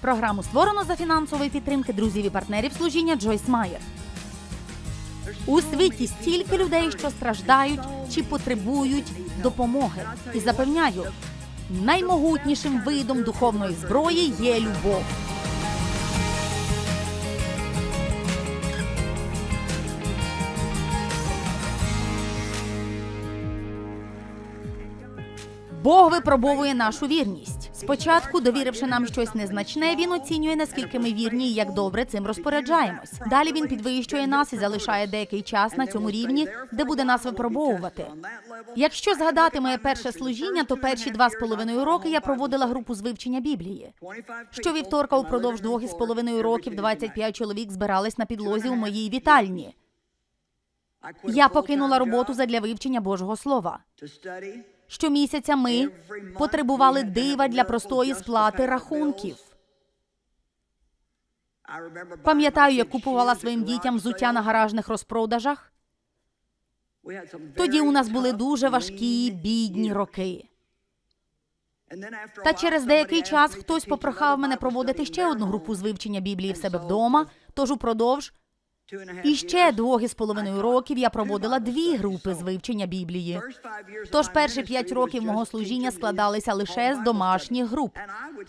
Програму створено за фінансової підтримки друзів і партнерів служіння Джойс Майер. У світі стільки людей, що страждають чи потребують допомоги. І запевняю, наймогутнішим видом духовної зброї є любов. Бог випробовує нашу вірність. Спочатку, довіривши нам щось незначне, він оцінює, наскільки ми вірні і як добре цим розпоряджаємось. Далі він підвищує нас і залишає деякий час на цьому рівні, де буде нас випробовувати. Якщо згадати моє перше служіння, то перші два з половиною роки я проводила групу з вивчення Біблії. Щовівторка упродовж двох із половиною років 25 чоловік збирались на підлозі у моїй вітальні. Я покинула роботу задля вивчення Божого Слова. Щомісяця ми потребували дива для простої сплати рахунків. Пам'ятаю, як купувала своїм дітям взуття на гаражних розпродажах. Тоді у нас були дуже важкі бідні роки. Та через деякий час хтось попрохав мене проводити ще одну групу з вивчення Біблії в себе вдома. Тож упродовж і ще двох із половиною років я проводила дві групи з вивчення Біблії. Тож перші п'ять років мого служіння складалися лише з домашніх груп.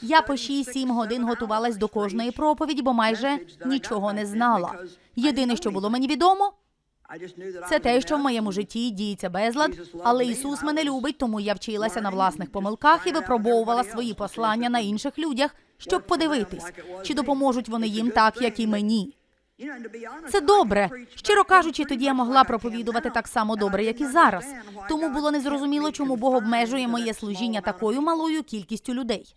Я по 6-7 годин готувалась до кожної проповіді, бо майже нічого не знала. Єдине, що було мені відомо, це те, що в моєму житті діється безлад, але Ісус мене любить, тому я вчилася на власних помилках і випробовувала свої послання на інших людях, щоб подивитись, чи допоможуть вони їм так, як і мені. Це добре. Щиро кажучи, тоді я могла проповідувати так само добре, як і зараз. Тому було незрозуміло, чому Бог обмежує моє служіння такою малою кількістю людей.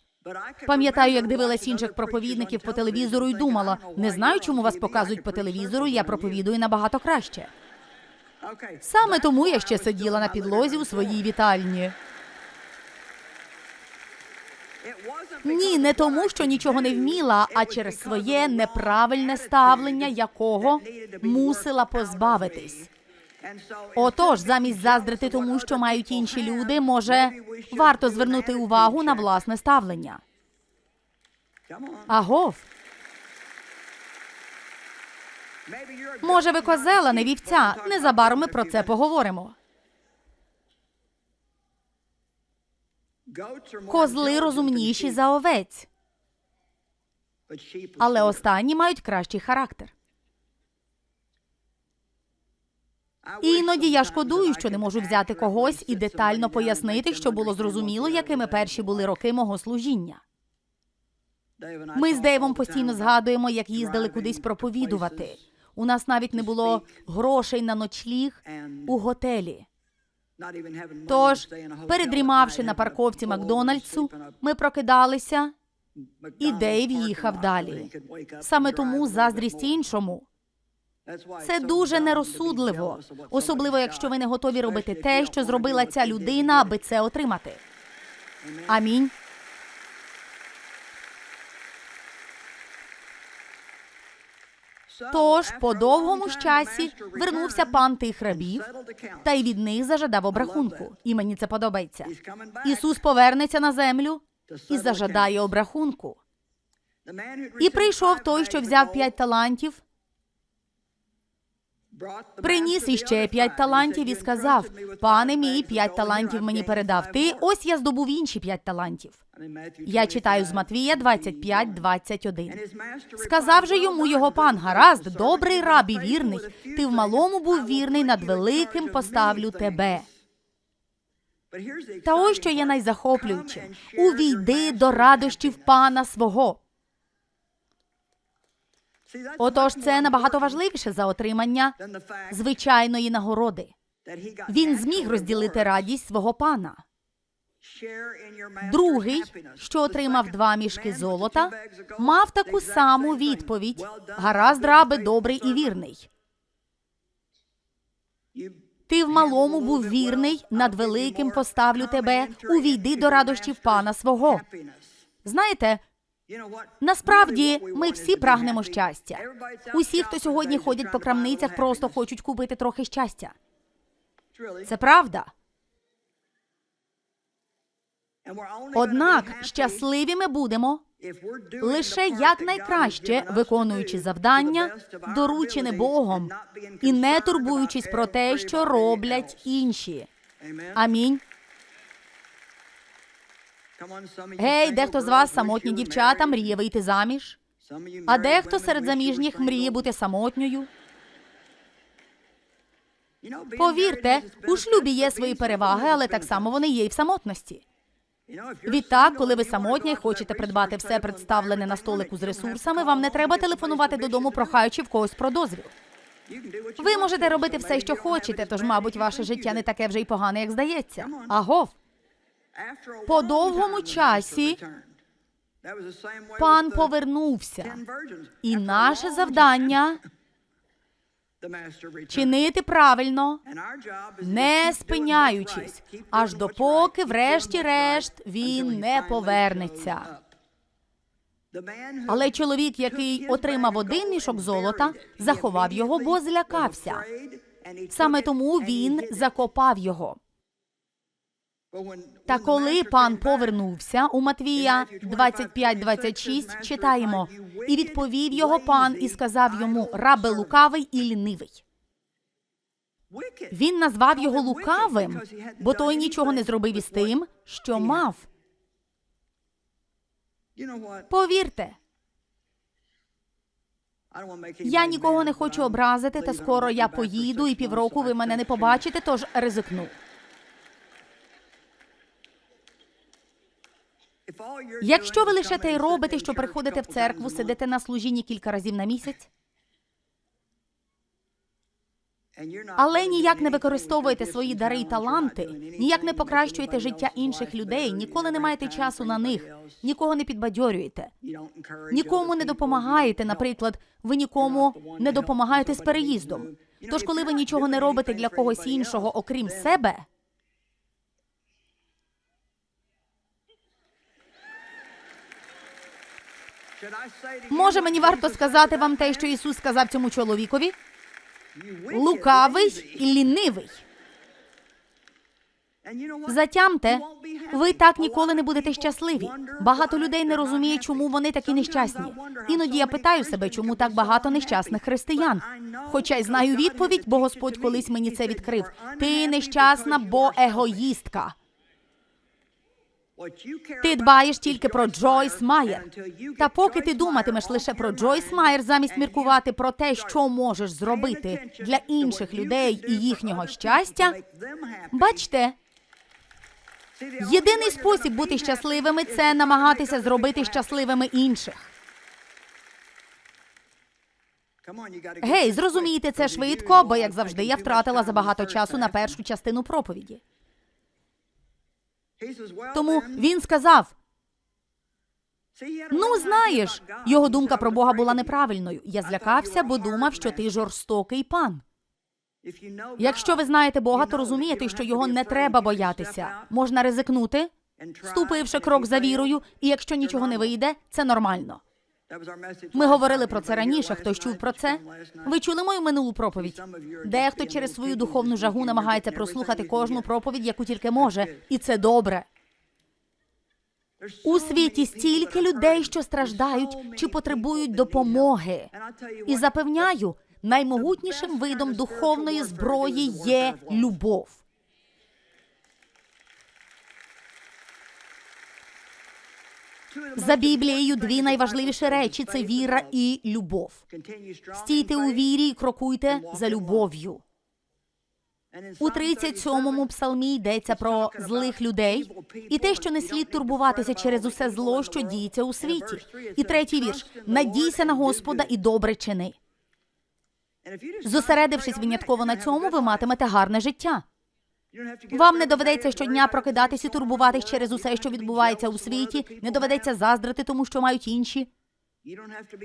Пам'ятаю, як дивилась інших проповідників по телевізору і думала, не знаю, чому вас показують по телевізору, я проповідую набагато краще. Саме тому я ще сиділа на підлозі у своїй вітальні. Ні, не тому, що нічого не вміла, а через своє неправильне ставлення, якого мусила позбавитись. Отож, замість заздрити тому, що мають інші люди, може варто звернути увагу на власне ставлення. Агов, може, ви козела, не вівця. Незабаром ми про це поговоримо. Козли розумніші за овець, але останні мають кращий характер. І Іноді я шкодую, що не можу взяти когось і детально пояснити, що було зрозуміло, якими перші були роки мого служіння. Ми з Дейвом постійно згадуємо, як їздили кудись проповідувати. У нас навіть не було грошей на ночліг у готелі. Тож, передрімавши на парковці Макдональдсу, ми прокидалися, і Дейв їхав далі. Саме тому заздрість іншому. Це дуже нерозсудливо, особливо якщо ви не готові робити те, що зробила ця людина, аби це отримати. Амінь. Тож, по довгому ж часі вернувся пан тих рабів, та й від них зажадав обрахунку. І мені це подобається. Ісус повернеться на землю і зажадає обрахунку. І прийшов той, що взяв п'ять талантів, приніс іще п'ять талантів і сказав: Пане мій, п'ять талантів мені передав ти. Ось я здобув інші п'ять талантів. Я читаю з Матвія 25, 21. Сказав же йому його пан, гаразд, добрий раб і вірний. Ти в малому був вірний, над великим поставлю тебе. Та ось що є найзахоплюючим. Увійди до радощів пана свого. Отож, це набагато важливіше за отримання звичайної нагороди. Він зміг розділити радість свого пана. Другий, що отримав два мішки золота, мав таку саму відповідь: гаразд, рабе, добрий і вірний. Ти в малому був вірний, над великим поставлю тебе. Увійди до радощів пана свого. Знаєте, насправді ми всі прагнемо щастя. Усі, хто сьогодні ходять по крамницях, просто хочуть купити трохи щастя. Це правда. Однак щасливі ми будемо, лише якнайкраще виконуючи завдання, доручене Богом, і не турбуючись про те, що роблять інші. Амінь. Гей, дехто з вас самотні дівчата мріє вийти заміж, а дехто серед заміжніх мріє бути самотньою. Повірте, у шлюбі є свої переваги, але так само вони є і в самотності. Відтак, коли ви самотня і хочете придбати все представлене на столику з ресурсами, вам не треба телефонувати додому, прохаючи в когось про дозвіл. Ви можете робити все, що хочете, тож, мабуть, ваше життя не таке вже й погане, як здається. Агов, По довгому часі пан повернувся, і наше завдання чинити правильно, не спиняючись, аж допоки, врешті-решт, він не повернеться. Але чоловік, який отримав один мішок золота, заховав його, бо злякався. Саме тому він закопав його. Та коли пан повернувся у Матвія 25-26 читаємо, і відповів його пан і сказав йому рабе лукавий і лінивий. Він назвав його лукавим, бо той нічого не зробив із тим, що мав. Повірте, я нікого не хочу образити, та скоро я поїду, і півроку ви мене не побачите, тож ризикну. Якщо ви лише те й робите, що приходите в церкву, сидите на служінні кілька разів на місяць, але ніяк не використовуєте свої дари й таланти, ніяк не покращуєте життя інших людей, ніколи не маєте часу на них, нікого не підбадьорюєте, нікому не допомагаєте. Наприклад, ви нікому не допомагаєте з переїздом. Тож, коли ви нічого не робите для когось іншого, окрім себе, може мені варто сказати вам те, що Ісус сказав цьому чоловікові? Лукавий і лінивий. Затямте, ви так ніколи не будете щасливі. Багато людей не розуміє, чому вони такі нещасні. Іноді я питаю себе, чому так багато нещасних християн. Хоча й знаю відповідь, бо Господь колись мені це відкрив. Ти нещасна, бо егоїстка. Ти дбаєш тільки про Джойс Майер. Та поки ти думатимеш лише про Джойс Майер, замість міркувати про те, що можеш зробити для інших людей і їхнього щастя, бачте, єдиний спосіб бути щасливими це намагатися зробити щасливими інших. Гей, зрозумійте це швидко, бо як завжди я втратила забагато часу на першу частину проповіді. Тому він сказав: Ну, знаєш, його думка про Бога була неправильною. Я злякався, бо думав, що ти жорстокий пан. Якщо ви знаєте Бога, то розумієте, що його не треба боятися. Можна ризикнути, ступивши крок за вірою, і якщо нічого не вийде, це нормально. Ми говорили про це раніше. Хтось чув про це? Ви чули мою минулу проповідь? Дехто через свою духовну жагу намагається прослухати кожну проповідь, яку тільки може, і це добре. У світі стільки людей, що страждають чи потребують допомоги. І запевняю, наймогутнішим видом духовної зброї є любов. За Біблією дві найважливіші речі це віра і любов. Стійте у вірі і крокуйте за любов'ю. У 37-му псалмі йдеться про злих людей і те, що не слід турбуватися через усе зло, що діється у світі. І третій вірш: надійся на Господа і добре чини. Зосередившись винятково на цьому, ви матимете гарне життя. Вам не доведеться щодня прокидатись і турбуватись через усе, що відбувається у світі. Не доведеться заздрити тому, що мають інші.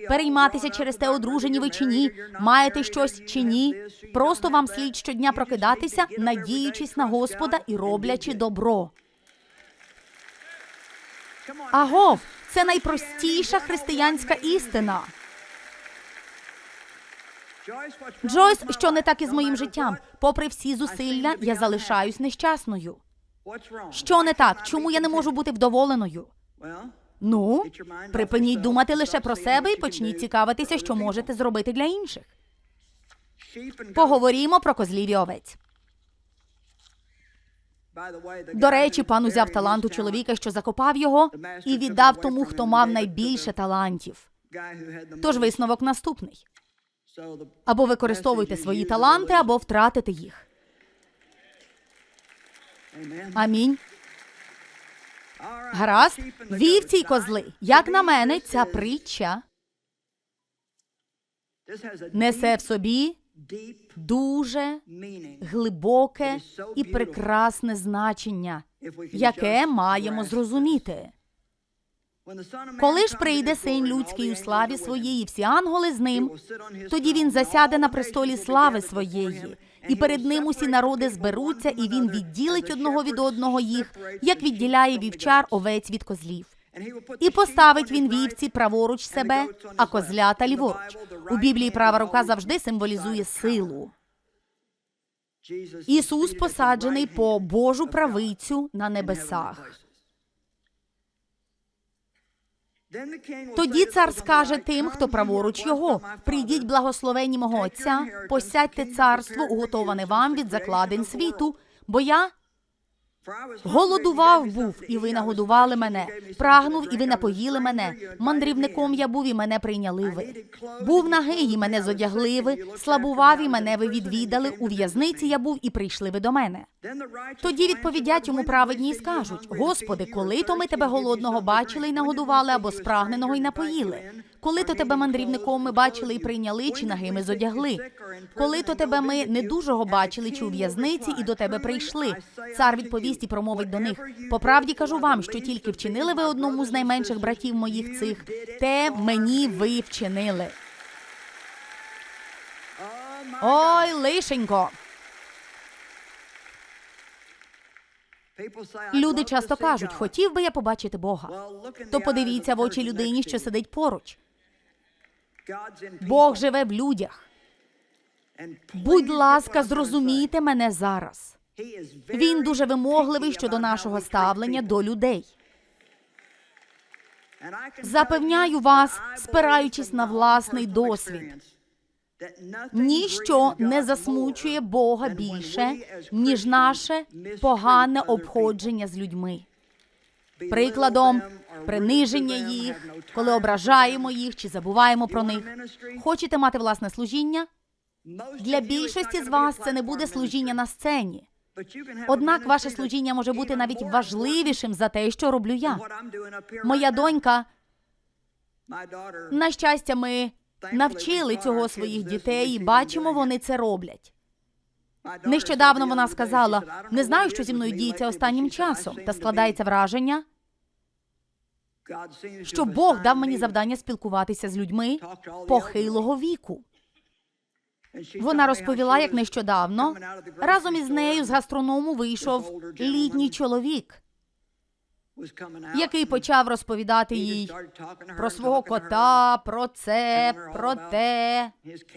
Перейматися через те, одружені ви чи ні, маєте щось чи ні. Просто вам слід щодня прокидатися, надіючись на Господа і роблячи добро. Агов, це найпростіша християнська істина. Джойс, що не так із моїм життям. Попри всі зусилля, я залишаюсь нещасною. Що не так? Чому я не можу бути вдоволеною? Ну, припиніть думати лише про себе і почніть цікавитися, що можете зробити для інших. Поговоримо про козлів і овець. До речі, пан узяв талант у чоловіка, що закопав його, і віддав тому, хто мав найбільше талантів. Тож висновок наступний: або використовуйте свої таланти, або втратите їх. Амінь. Гаразд, вівці й козли. Як на мене, ця притча несе в собі дуже глибоке і прекрасне значення, яке маємо зрозуміти. Коли ж прийде син людський у славі своїй, і всі ангели з ним, тоді він засяде на престолі слави своєї, і перед ним усі народи зберуться, і він відділить одного від одного їх, як відділяє вівчар овець від козлів. І поставить він вівці праворуч себе, а козлята ліворуч. У Біблії права рука завжди символізує силу. Ісус посаджений по Божу правицю на небесах. Тоді цар скаже тим, хто праворуч його: прийдіть, благословені мого Отця, посядьте царство, уготоване вам від закладень світу, бо я голодував був, і ви нагодували мене, прагнув, і ви напоїли мене. Мандрівником я був, і мене прийняли ви. Був нагий, і мене зодягли ви, слабував, і мене ви відвідали. У в'язниці я був, і прийшли ви до мене. Тоді відповідять йому праведні і скажуть: Господи, коли то ми тебе голодного бачили і нагодували, або спрагненого і напоїли? Коли то тебе мандрівником ми бачили і прийняли, чи нагими зодягли? Коли то тебе ми недужого бачили, чи у в'язниці, і до тебе прийшли? Цар відповість і промовить до них: по правді кажу вам, що тільки вчинили ви одному з найменших братів моїх цих, те мені ви вчинили. Ой, лишенько. Люди часто кажуть, хотів би я побачити Бога. То подивіться в очі людині, що сидить поруч. Бог живе в людях. Будь ласка, зрозумійте мене зараз. Він дуже вимогливий щодо нашого ставлення до людей. Запевняю вас, спираючись на власний досвід, ніщо не засмучує Бога більше, ніж наше погане обходження з людьми. Прикладом, приниження їх, коли ображаємо їх чи забуваємо про них. Хочете мати власне служіння? Для більшості з вас це не буде служіння на сцені. Однак ваше служіння може бути навіть важливішим за те, що роблю я. Моя донька, на щастя, ми навчили цього своїх дітей і бачимо, вони це роблять. Нещодавно вона сказала: не знаю, що зі мною діється останнім часом, та складається враження, що Бог дав мені завдання спілкуватися з людьми похилого віку. Вона розповіла, як нещодавно разом із нею з гастроному вийшов літній чоловік, який почав розповідати їй про свого кота, про це, про те,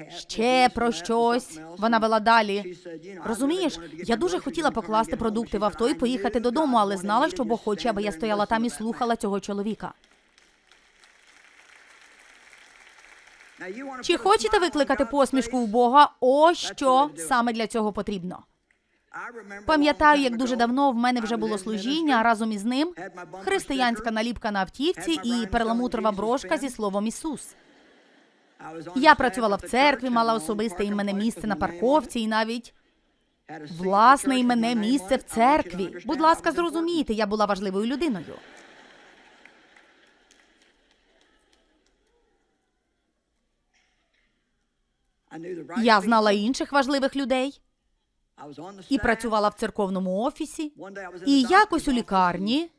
ще про щось. Вона вела далі. Розумієш, я дуже хотіла покласти продукти в авто і поїхати додому, але знала, що Бог хоче, аби я стояла там і слухала цього чоловіка. Чи хочете викликати посмішку у Бога? Ось що саме для цього потрібно. Пам'ятаю, як дуже давно в мене вже було служіння, разом із ним християнська наліпка на автівці і перламутрова брошка зі словом Ісус. Я працювала в церкві, мала особисте імене місце на парковці і навіть власне імене місце в церкві. Будь ласка, зрозумійте, я була важливою людиною. Я знала інших важливих людей і працювала в церковному офісі, і якось у лікарні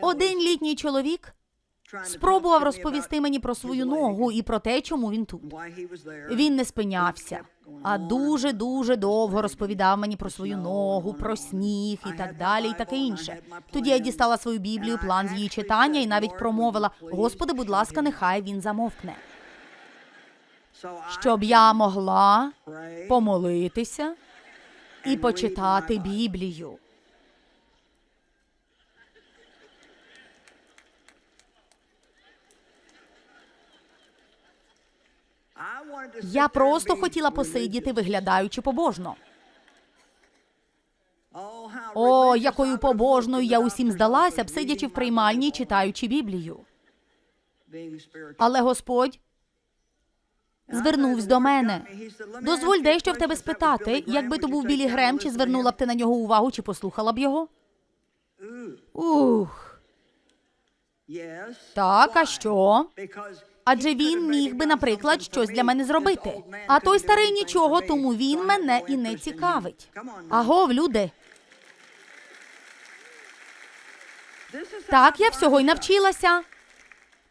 один літній чоловік спробував розповісти мені про свою ногу і про те, чому він тут. Він не спинявся, а дуже дуже довго розповідав мені про свою ногу, про сніг і так далі, і таке інше. Тоді я дістала свою біблію, план з її читання, і навіть промовила: Господи, будь ласка, нехай він замовкне щоб я могла помолитися і почитати Біблію. Я просто хотіла посидіти, виглядаючи побожно. О, якою побожною я усім здалася, б сидячи в приймальні, читаючи Біблію. Але Господь звернувся до мене. Дозволь дещо в тебе спитати, якби то був Білі Грем, чи звернула б ти на нього увагу, чи послухала б його? Ух, так, а що? Адже він міг би, наприклад, щось для мене зробити. А той старий нічого, тому він мене і не цікавить. Агов, люди. Так, я всього й навчилася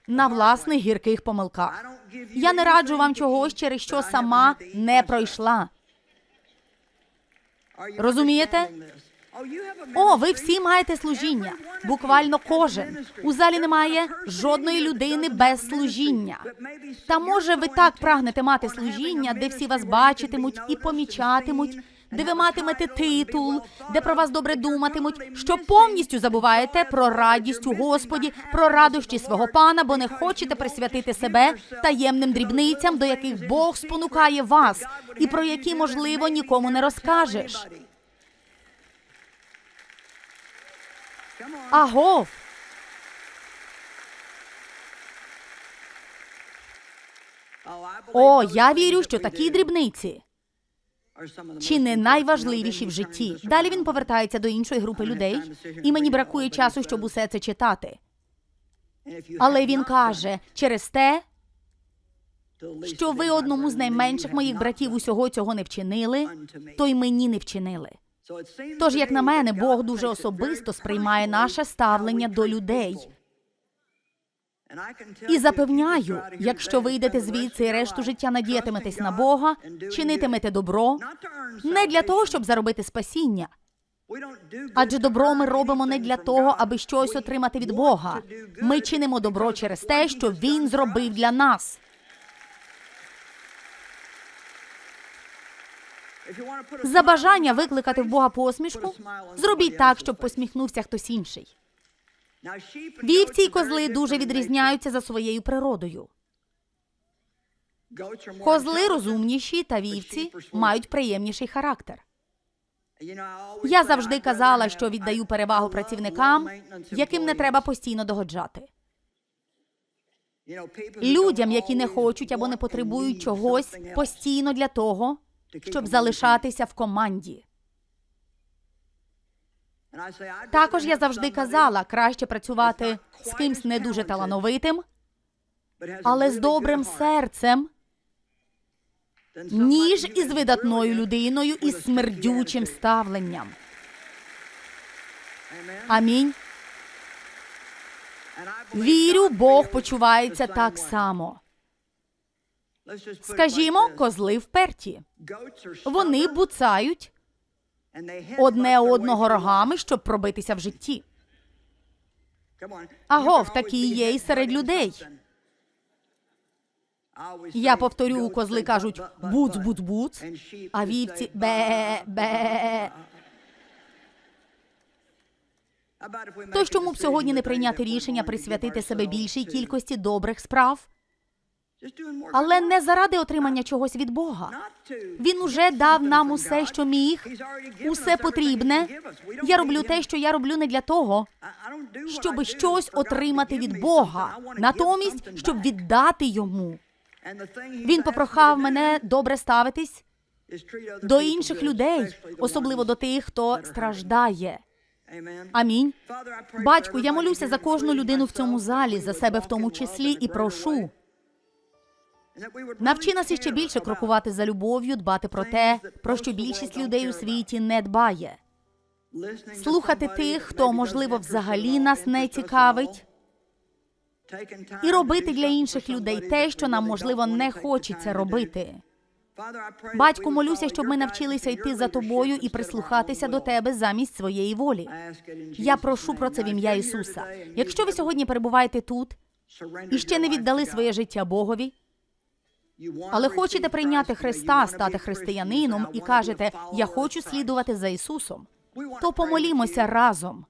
на власних гірких помилках. Я не раджу вам чогось, через що сама не пройшла. Розумієте? О, ви всі маєте служіння. Буквально кожен. У залі немає жодної людини без служіння. Та може ви так прагнете мати служіння, де всі вас бачитимуть і помічатимуть, де ви матимете титул, де про вас добре думатимуть, що повністю забуваєте про радість у Господі, про радощі свого пана, бо не хочете присвятити себе таємним дрібницям, до яких Бог спонукає вас, і про які, можливо, нікому не розкажеш. Агов! О, я вірю, що такі дрібниці чи не найважливіші в житті. Далі він повертається до іншої групи людей, і мені бракує часу, щоб усе це читати. Але він каже через те, що ви одному з найменших моїх братів усього цього не вчинили, то й мені не вчинили. Тож, як на мене, Бог дуже особисто сприймає наше ставлення до людей. І запевняю, якщо вийдете звідси і решту життя надіятиметесь на Бога, чинитимете добро не для того, щоб заробити спасіння, адже добро ми робимо не для того, аби щось отримати від Бога. Ми чинимо добро через те, що Він зробив для нас. За бажання викликати в Бога посмішку, зробіть так, щоб посміхнувся хтось інший. Вівці й козли дуже відрізняються за своєю природою. Козли розумніші та вівці мають приємніший характер. Я завжди казала, що віддаю перевагу працівникам, яким не треба постійно догоджати. Людям, які не хочуть або не потребують чогось постійно для того, щоб залишатися в команді. Також я завжди казала, краще працювати з кимсь не дуже талановитим, але з добрим серцем, ніж із видатною людиною із смердючим ставленням. Амінь. Вірю, Бог почувається так само. Скажімо, козли вперті. Вони буцають одне одного рогами, щоб пробитися в житті. Агов, такі є і серед людей. Я повторю, козли кажуть буц, буц, буц, а вівці бе, бе. Тож чому б сьогодні не прийняти рішення присвятити себе більшій кількості добрих справ, але не заради отримання чогось від Бога. Він уже дав нам усе, що міг, усе потрібне. Я роблю те, що я роблю не для того, щоб щось отримати від Бога, натомість, щоб віддати йому. Він попрохав мене добре ставитись до інших людей, особливо до тих, хто страждає. Амінь. Батьку, я молюся за кожну людину в цьому залі, за себе в тому числі, і прошу. Навчи нас іще більше крокувати за любов'ю, дбати про те, про що більшість людей у світі не дбає. Слухати тих, хто, можливо, взагалі нас не цікавить, і робити для інших людей те, що нам, можливо, не хочеться робити. Батьку, молюся, щоб ми навчилися йти за тобою і прислухатися до тебе замість своєї волі. Я прошу про це в ім'я Ісуса. Якщо ви сьогодні перебуваєте тут і ще не віддали своє життя Богові, але хочете прийняти Христа, стати християнином і кажете, я хочу слідувати за Ісусом, то помолімося разом.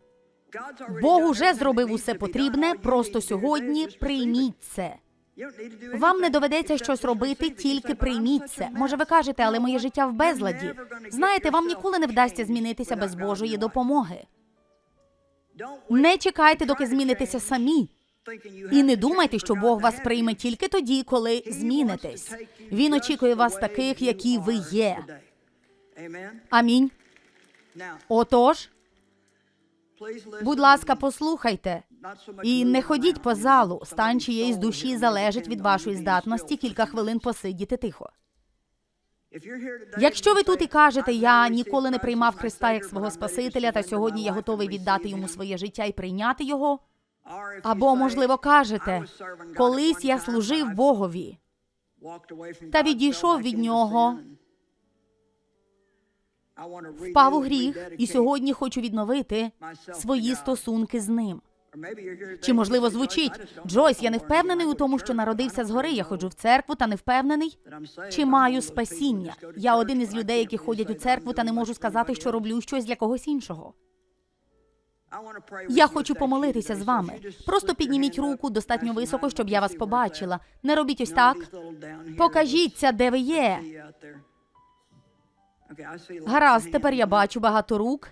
Бог уже зробив усе потрібне. Просто сьогодні прийміть це. Вам не доведеться щось робити, тільки прийміть це. Може, ви кажете, але моє життя в безладі. Знаєте, вам ніколи не вдасться змінитися без Божої допомоги. Не чекайте, доки змінитеся самі. І не думайте, що Бог вас прийме тільки тоді, коли змінитесь. Він очікує вас таких, які ви є. Амінь. Отож, будь ласка, послухайте. І не ходіть по залу. Стан чиєїсь душі залежить від вашої здатності кілька хвилин посидіти тихо. Якщо ви тут і кажете, я ніколи не приймав Христа як свого Спасителя, та сьогодні я готовий віддати йому своє життя і прийняти його. Або, можливо, кажете, колись я служив Богові та відійшов від нього, впав у гріх і сьогодні хочу відновити свої стосунки з ним. Чи можливо звучить Джойс? Я не впевнений у тому, що народився згори. Я ходжу в церкву та не впевнений. Чи маю спасіння? Я один із людей, які ходять у церкву, та не можу сказати, що роблю щось для когось іншого. Я хочу помолитися з вами. Просто підніміть руку достатньо високо, щоб я вас побачила. Не робіть ось так. Покажіться, де ви є. Гаразд, тепер я бачу багато рук.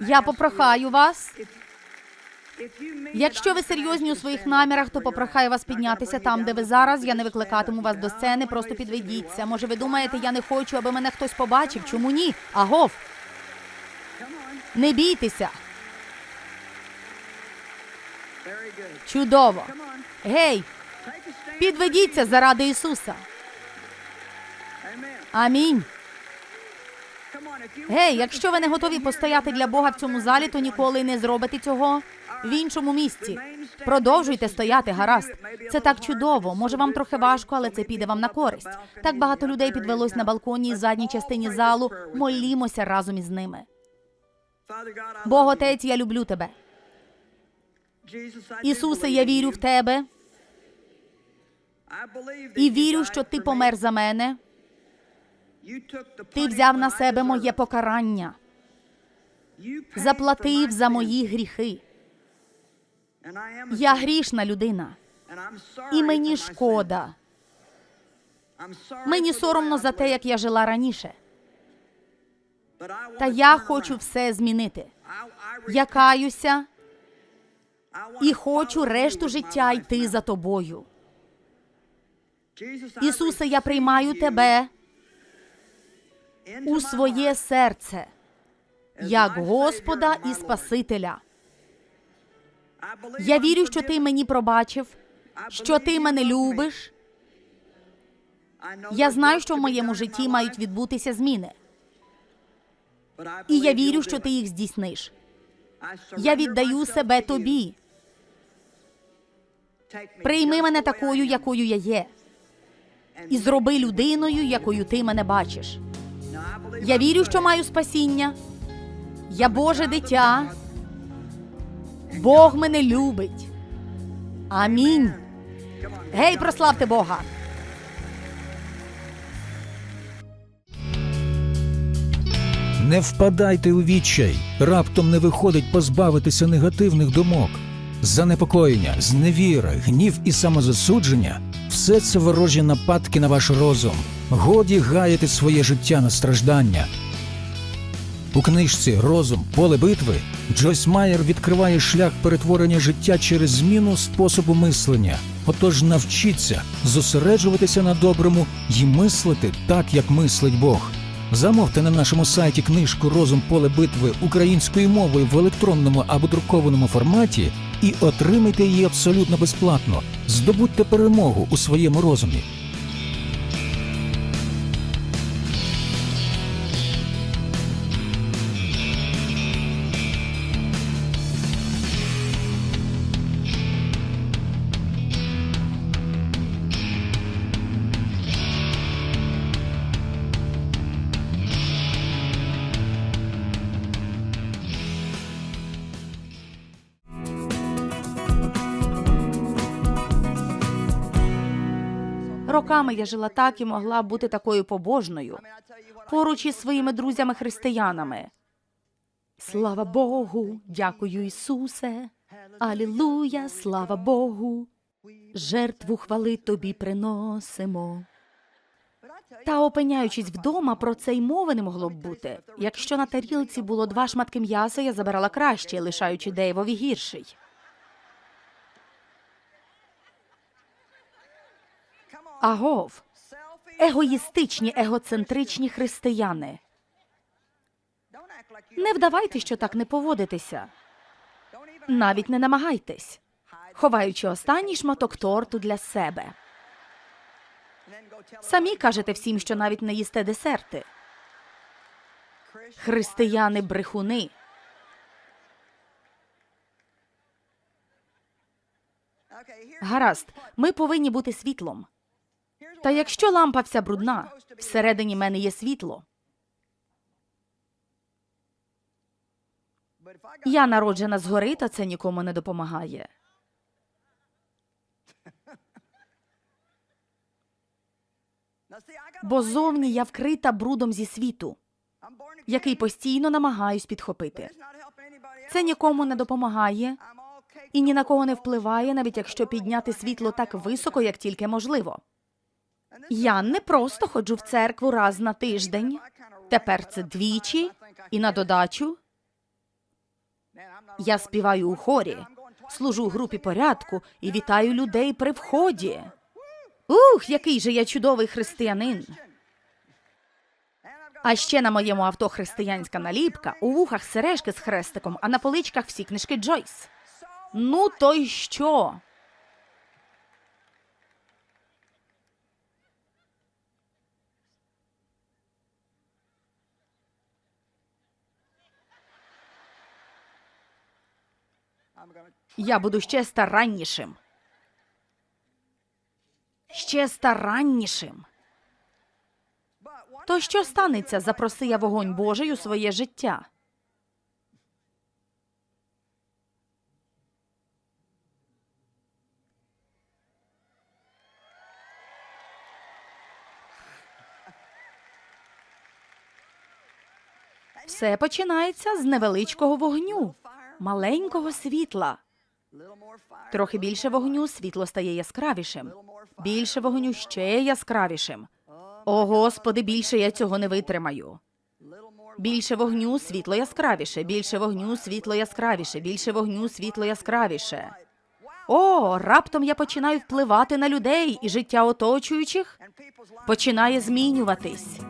Я попрохаю вас. Якщо ви серйозні у своїх намірах, то попрохаю вас піднятися там, де ви зараз. Я не викликатиму вас до сцени, просто підведіться. Може, ви думаєте, я не хочу, аби мене хтось побачив? Чому ні? Агов, не бійтеся. Чудово. Гей, підведіться заради Ісуса. Амінь. Гей, якщо ви не готові постояти для Бога в цьому залі, то ніколи не зробите цього в іншому місці. Продовжуйте стояти, гаразд. Це так чудово. Може, вам трохи важко, але це піде вам на користь. Так багато людей підвелось на балконі і задній частині залу. Молімося разом із ними. Бог, отець, я люблю тебе. Ісусе, я вірю в тебе. І вірю, що ти помер за мене. Ти взяв на себе моє покарання, заплатив за мої гріхи. Я грішна людина, і мені шкода. Мені соромно за те, як я жила раніше. Та я хочу все змінити. Я каюся і хочу решту життя йти за тобою. Ісусе, я приймаю тебе у своє серце як Господа і Спасителя. Я вірю, що ти мені пробачив, що ти мене любиш. Я знаю, що в моєму житті мають відбутися зміни, і я вірю, що ти їх здійсниш. Я віддаю себе тобі. Прийми мене такою, якою я є, і зроби людиною, якою ти мене бачиш. Я вірю, що маю спасіння. Я Боже дитя. Бог мене любить. Амінь. Гей, прославте Бога. Не впадайте у відчай, раптом не виходить позбавитися негативних думок. Занепокоєння, зневіра, гнів і самозасудження все це ворожі нападки на ваш розум. Годі гаяти своє життя на страждання. У книжці Розум поле битви Джойс Майер відкриває шлях перетворення життя через зміну способу мислення. Отож навчіться зосереджуватися на доброму і мислити так, як мислить Бог. Замовте на нашому сайті книжку Розум поле битви українською мовою в електронному або друкованому форматі і отримайте її абсолютно безплатно. Здобудьте перемогу у своєму розумі. Роками я жила так і могла бути такою побожною поруч із своїми друзями-християнами. Слава Богу, дякую Ісусе. Алілуя, слава Богу. Жертву хвали тобі приносимо. Та опиняючись вдома, про це й мови не могло б бути. Якщо на тарілці було два шматки м'яса, я забирала краще, лишаючи Дейвові гірший. Агов, егоїстичні, егоцентричні християни. Не вдавайте, що так не поводитеся. Навіть не намагайтесь, ховаючи останній шматок торту для себе. Самі кажете всім, що навіть не їсте десерти. Християни брехуни. Гаразд, ми повинні бути світлом. Та якщо лампа вся брудна, всередині мене є світло. Я народжена згори, та це нікому не допомагає. Бо зовні я вкрита брудом зі світу, який постійно намагаюсь підхопити. Це нікому не допомагає і ні на кого не впливає, навіть якщо підняти світло так високо, як тільки можливо. Я не просто ходжу в церкву раз на тиждень. Тепер це двічі, і на додачу я співаю у хорі, служу у групі порядку і вітаю людей при вході. Ух, який же я чудовий християнин. А ще на моєму авто християнська наліпка, у вухах сережки з хрестиком, а на поличках всі книжки Джойс. Ну то й що? Я буду ще стараннішим. Ще стараннішим. То що станеться, запроси я вогонь Божий у своє життя? Все починається з невеличкого вогню, маленького світла. Трохи більше вогню світло стає яскравішим. Більше вогню ще яскравішим. О, Господи, більше я цього не витримаю. Більше вогню, світло яскравіше, більше вогню, світло яскравіше, більше вогню, світло яскравіше. О, раптом я починаю впливати на людей, і життя оточуючих починає змінюватись.